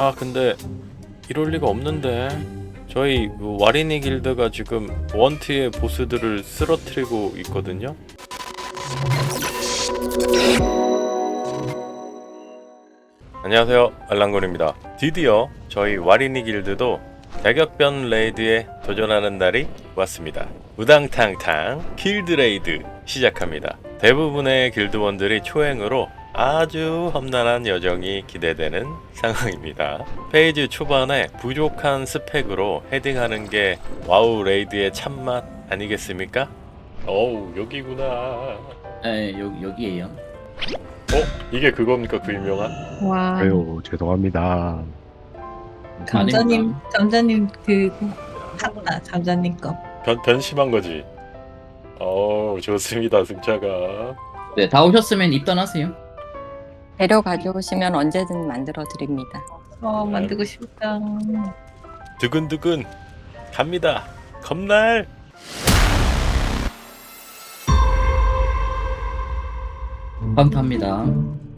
아 근데 이럴 리가 없는데 저희 그 와리니 길드가 지금 원티의 보스들을 쓰러뜨리고 있거든요. 안녕하세요 알랑곤입니다. 드디어 저희 와리니 길드도 대격변 레이드에 도전하는 날이 왔습니다. 우당탕탕 길드 레이드 시작합니다. 대부분의 길드원들이 초행으로 아주 험난한 여정이 기대되는 상황입니다. 페이지 초반에 부족한 스펙으로 헤딩하는 게 와우 레이드의 참맛 아니겠습니까? 어우 여기구나. 네, 여기 여기에요. 어? 이게 그겁니까 그 유명한? 와 아유 죄송합니다. 감자님 감자님 그 샀다 감자님 거 변, 변심한 거지. 어우 좋습니다 승차가. 네, 다 오셨으면 입단하세요. 재료 가져오시면 언제든 만들어 드립니다. 어 만들고 싶다 두근두근 갑니다. 겁날. 감사합니다.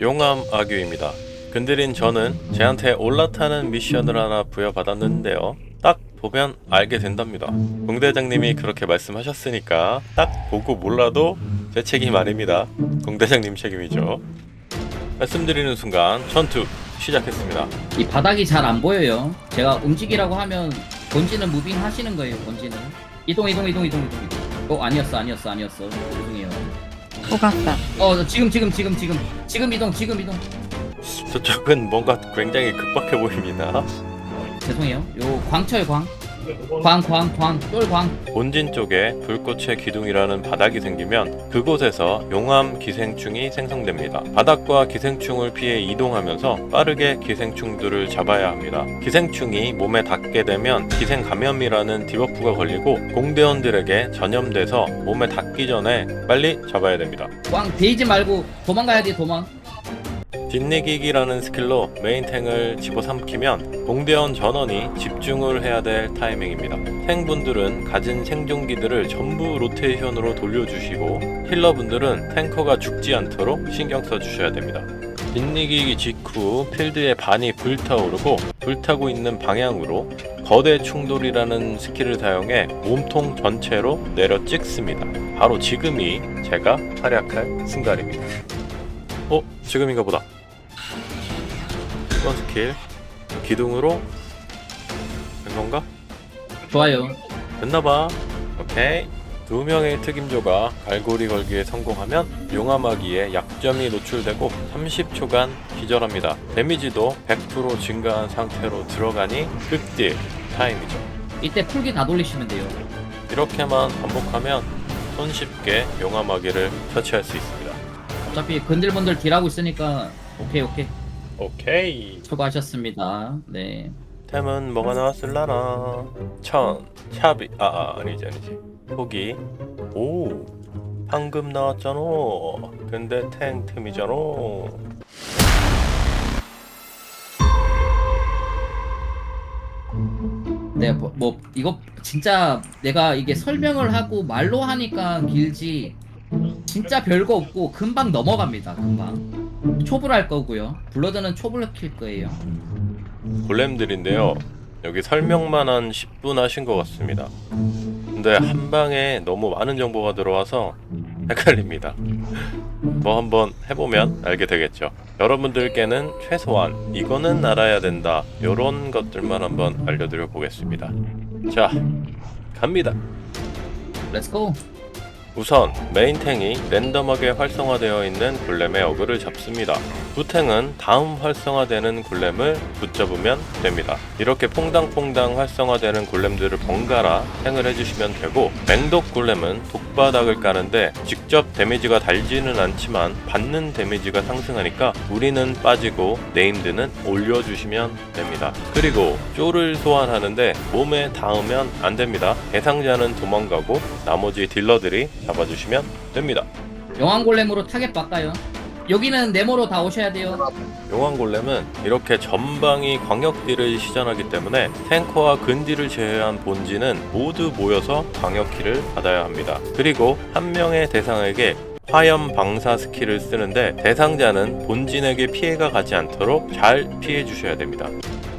용암 아규입니다. 근들인 저는 제한테 올라타는 미션을 하나 부여받았는데요. 딱 보면 알게 된답니다. 공대장님이 그렇게 말씀하셨으니까 딱 보고 몰라도 제 책임 아닙니다. 공대장님 책임이죠. 말씀드리는 순간 전투 시작했습니다. 이 바닥이 잘 안 보여요. 제가 움직이라고 하면 본지는 무빙 하시는 거예요. 본지는 이동 이동 이동 이동 이동. 이동. 어 아니었어 아니었어 아니었어. 죄송해요. 호각사 어 지금 지금 지금 지금 지금 이동 지금 이동. 저쪽은 뭔가 굉장히 급박해 보입니다. 죄송해요. 요 광철 광. 광, 광, 광, 똘광. 본진 쪽에 불꽃의 기둥이라는 바닥이 생기면 그곳에서 용암 기생충이 생성됩니다. 바닥과 기생충을 피해 이동하면서 빠르게 기생충들을 잡아야 합니다. 기생충이 몸에 닿게 되면 기생 감염이라는 디버프가 걸리고 공대원들에게 전염돼서 몸에 닿기 전에 빨리 잡아야 됩니다. 광 베이지 말고 도망가야 돼 도망. 뒷내기기라는 스킬로 메인탱을 집어삼키면 공대원 전원이 집중을 해야 될 타이밍입니다. 탱분들은 가진 생존기들을 전부 로테이션으로 돌려주시고 힐러분들은 탱커가 죽지 않도록 신경 써주셔야 됩니다. 뒷내기기 직후 필드의 반이 불타오르고 불타고 있는 방향으로 거대 충돌이라는 스킬을 사용해 몸통 전체로 내려 찍습니다. 바로 지금이 제가 활약할 순간입니다. 어? 지금인가 보다. 1번 스킬 기둥으로 된 건가? 좋아요. 됐나봐 오케이 두 명의 특임조가 갈고리 걸기에 성공하면 용암하기에 약점이 노출되고 30초간 기절합니다 데미지도 100% 증가한 상태로 들어가니 극딜 타임이죠 이때 풀기 다 돌리시면 돼요. 이렇게만 반복하면 손쉽게 용암하기를 처치할 수 있습니다 어차피 근들분들 딜하고 있으니까 오케이 오케이. 오케이. 수고하셨습니다. 네. 템은 뭐가 나왔을라나? 천. 샵이 아, 아 아니지 아니지. 포기. 오. 방금 나왔잖아. 근데 탱 템이잖아. 네, 뭐, 뭐 이거 진짜 내가 이게 설명을 하고 말로 하니까 길지. 진짜 별거 없고 금방 넘어갑니다. 금방 초불 할 거고요. 블러드는 초불 킬 거예요. 골렘들인데요. 여기 설명만 한 10분 하신 것 같습니다. 근데 한 방에 너무 많은 정보가 들어와서 헷갈립니다. 뭐 한번 해보면 알게 되겠죠. 여러분들께는 최소한 이거는 알아야 된다. 요런 것들만 한번 알려드려 보겠습니다. 자 갑니다. 렛츠고. 우선 메인 탱이 랜덤하게 활성화되어 있는 골렘의 어그를 잡습니다. 부탱은 다음 활성화되는 골렘을 붙잡으면 됩니다. 이렇게 퐁당퐁당 활성화되는 골렘들을 번갈아 탱을 해주시면 되고 맹독 골렘은 독바닥을 까는데 직접 데미지가 달지는 않지만 받는 데미지가 상승하니까 우리는 빠지고 네임드는 올려주시면 됩니다. 그리고 쪼를 소환하는데 몸에 닿으면 안 됩니다. 대상자는 도망가고 나머지 딜러들이 잡아주시면 됩니다. 영왕 골렘으로 타겟 바꿔요. 여기는 네모로 다 오셔야 돼요. 용왕 골렘은 이렇게 전방이 광역딜을 시전하기 때문에 탱커와 근딜을 제외한 본진은 모두 모여서 광역키를 받아야 합니다. 그리고 한 명의 대상에게 화염 방사 스킬을 쓰는데 대상자는 본진에게 피해가 가지 않도록 잘 피해 주셔야 됩니다.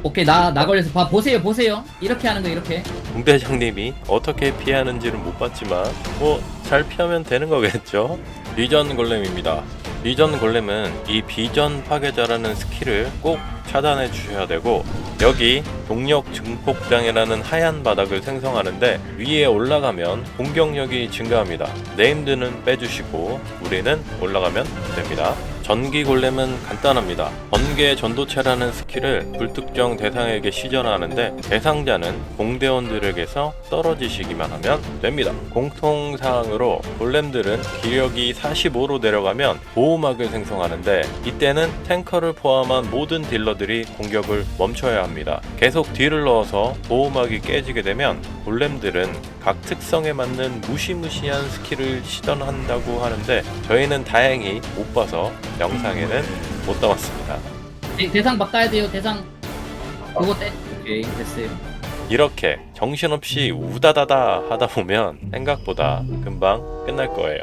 오케이 나 나 걸려서 봐 보세요 보세요 이렇게 하는 거 이렇게 공대장님이 어떻게 피하는지는 못 봤지만 뭐 잘 피하면 되는 거겠죠? 비전 골렘입니다. 비전 골렘은 이 비전 파괴자라는 스킬을 꼭 차단해 주셔야 되고 여기 동력 증폭장이라는 하얀 바닥을 생성하는데 위에 올라가면 공격력이 증가합니다. 네임드는 빼주시고 우리는 올라가면 됩니다. 전기 골렘은 간단합니다. 번개 전도체라는 스킬을 불특정 대상에게 시전하는데 대상자는 공대원들에게서 떨어지시기만 하면 됩니다. 공통사항으로 골렘들은 기력이 45로 내려가면 보호막을 생성하는데 이때는 탱커를 포함한 모든 딜러들이 공격을 멈춰야 합니다. 계속 딜을 넣어서 보호막이 깨지게 되면 골렘들은 각 특성에 맞는 무시무시한 스킬을 시전한다고 하는데 저희는 다행히 못 봐서 영상에는 못 담았습니다. 대, 대상 바꿔야 돼요 대상 그거 떼 오케이 됐어요 이렇게 정신없이 우다다다 하다 보면 생각보다 금방 끝날 거예요.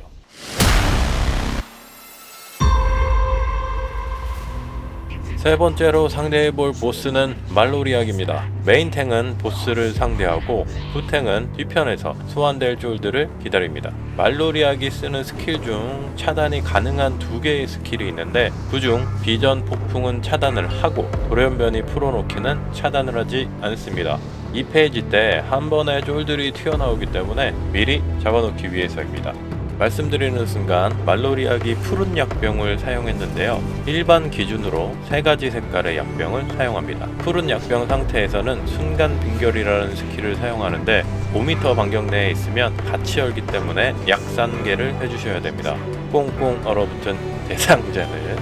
세 번째로 상대해볼 보스는 말로리악입니다. 메인탱은 보스를 상대하고 후탱은 뒤편에서 소환될 쫄들을 기다립니다. 말로리악이 쓰는 스킬 중 차단이 가능한 두 개의 스킬이 있는데 그중 비전 폭풍은 차단을 하고 돌연변이 풀어놓기는 차단을 하지 않습니다. 이 페이지 때 한 번에 쫄들이 튀어나오기 때문에 미리 잡아놓기 위해서입니다. 말씀드리는 순간 말로리악이 푸른 약병을 사용했는데요. 일반 기준으로 세 가지 색깔의 약병을 사용합니다. 푸른 약병 상태에서는 순간 빙결이라는 스킬을 사용하는데 5m 반경 내에 있으면 같이 열기 때문에 약산계를 해주셔야 됩니다. 꽁꽁 얼어붙은 대상자는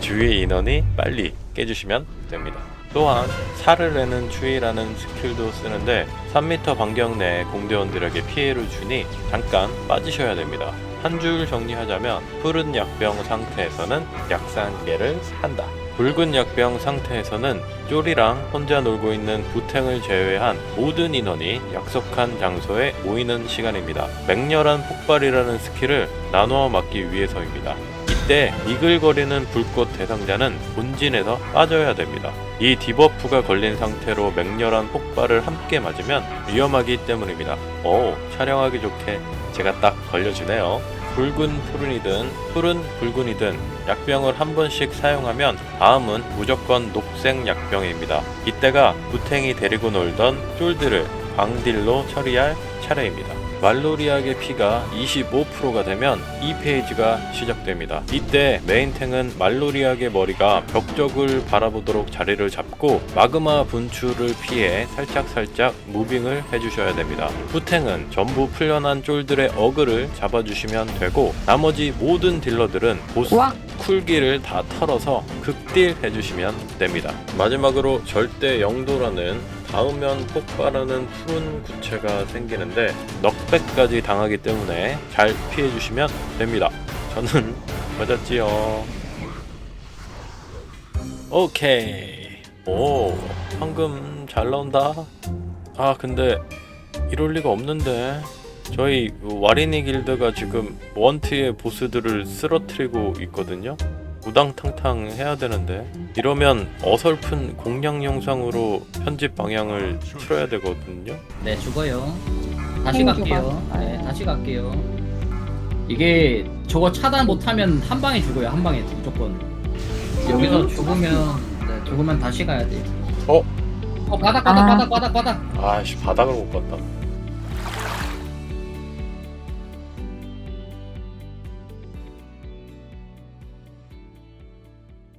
주위 인원이 빨리 깨주시면 됩니다. 또한 살을 내는 추위라는 스킬도 쓰는데 3m 반경 내에 공대원들에게 피해를 주니 잠깐 빠지셔야 됩니다. 한 줄 정리하자면 푸른 약병 상태에서는 약산계를 한다. 붉은 약병 상태에서는 쫄이랑 혼자 놀고 있는 부탱을 제외한 모든 인원이 약속한 장소에 모이는 시간입니다. 맹렬한 폭발이라는 스킬을 나누어 맞기 위해서입니다. 이때 이글거리는 불꽃 대상자는 본진에서 빠져야 됩니다. 이 디버프가 걸린 상태로 맹렬한 폭발을 함께 맞으면 위험하기 때문입니다. 오, 촬영하기 좋게 제가 딱 걸려주네요. 붉은 푸른이든 푸른 붉은이든 약병을 한 번씩 사용하면 다음은 무조건 녹색 약병입니다. 이때가 부탱이 데리고 놀던 쫄들을 광딜로 처리할 차례입니다. 말로리악의 피가 25%가 되면 이 페이지가 시작됩니다. 이때 메인탱은 말로리악의 머리가 벽 쪽을 바라보도록 자리를 잡고 마그마 분출을 피해 살짝살짝 무빙을 해주셔야 됩니다. 후탱은 전부 풀려난 쫄들의 어그를 잡아주시면 되고 나머지 모든 딜러들은 보스 와. 쿨기를 다 털어서 극딜 해주시면 됩니다. 마지막으로 절대 영도라는 닿으면 폭발하는 푸른 구체가 생기는데 넉백까지 당하기 때문에 잘 피해주시면 됩니다. 저는 맞았지요. 오케이. 오, 황금 잘 나온다. 아, 근데 이럴 리가 없는데. 저희 와리니 길드가 지금 원트의 보스들을 쓰러뜨리고 있거든요. 우당탕탕 해야 되는데 이러면 어설픈 공략 영상으로 편집 방향을 틀어야 되거든요. 네 죽어요 다시. 갈게요 네 다시 갈게요 이게 저거 차단 못하면 한 방에 죽어요 한 방에 무조건 여기서 죽으면 네, 죽으면 다시 가야 돼요 어? 어 바닥 바닥 아. 바닥 바닥 바닥 아씨 바닥을 못 봤다.